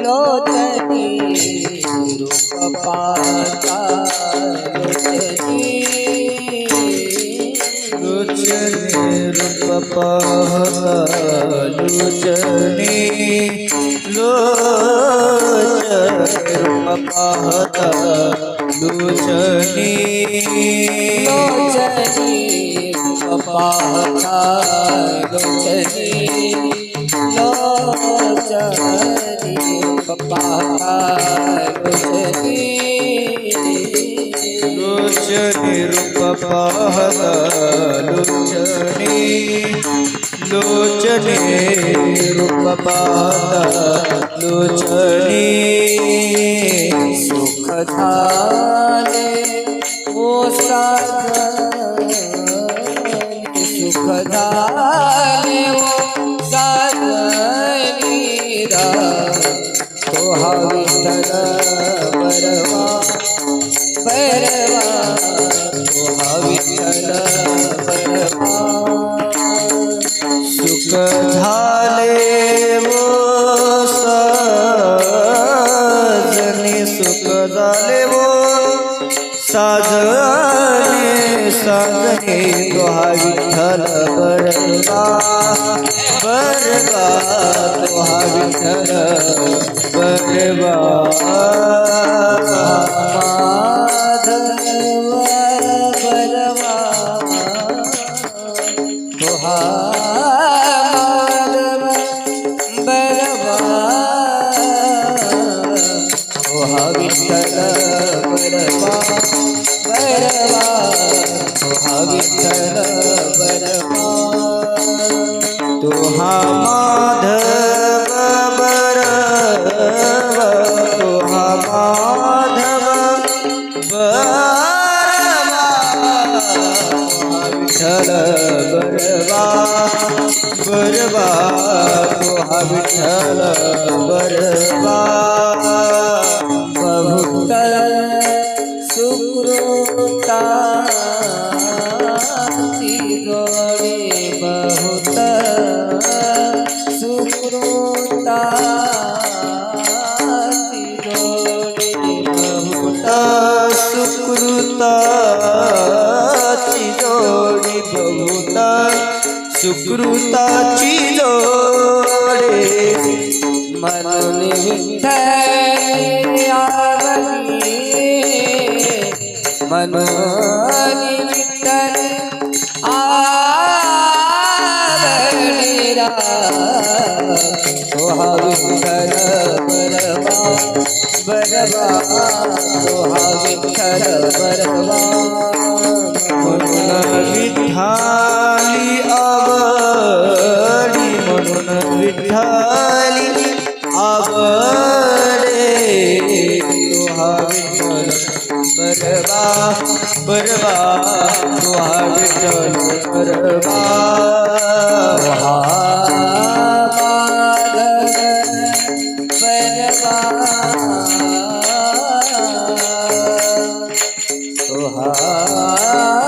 लोचनी रूप पाहता लोचनी लोचने रूप पाहता लोचने लोचने रूप पाहता लोचने लोचनी रूप पाहता लोचनी ಲೋಚನಿ ರೂಪದ ಲೋಚನಿ ಲೋಚನಿ ರೂಪದ ಲೋಚನಿ ಸುಖಧಾನೆ ಓ ಸಾಧ तो हा विठ्ठल बरवा बरवा तो हा विठ्ठल बरवा सुख विठ्ठल बरगा बरगा तुहा विठ्ठल बरगा विठ्ठल बरवा बरवा तुहा विठ्ठल बरवा तुहा माधव बरव तुहा माधव बरवा विठ्ठल बरवा बरवा तुहा विठ्ठल बरवा बहुत सुकृता जोडी बहुत सुकृताची जोडी बहुत सुकृताची जोडी बहुता सुकृताची जोडे म्हणून म्हणून विठ्ठल विठ्ठल बरवा बरवा विठ्ठल बरवा म्हणून विठ्ठाली तुहा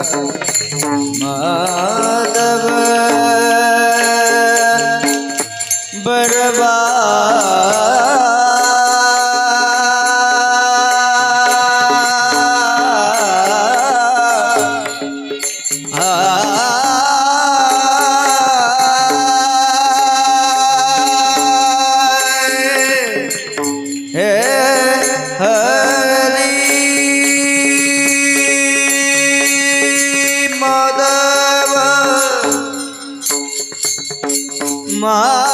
बरवा माधव बरवा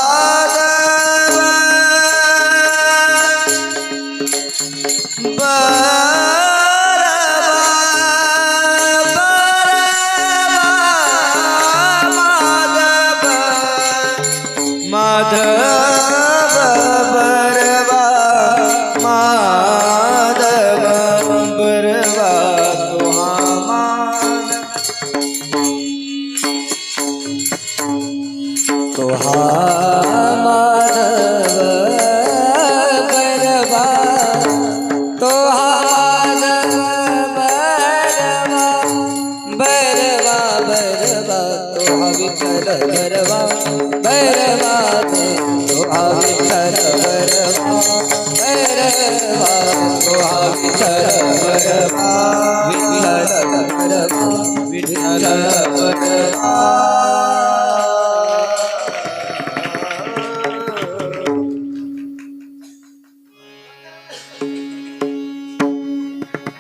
विठ्ठल बरवा बरवा तो हा विठ्ठल बरवा बरवा तो विठ्ठल बरवा विठ्ठल बरवा विठ्ठल बरवा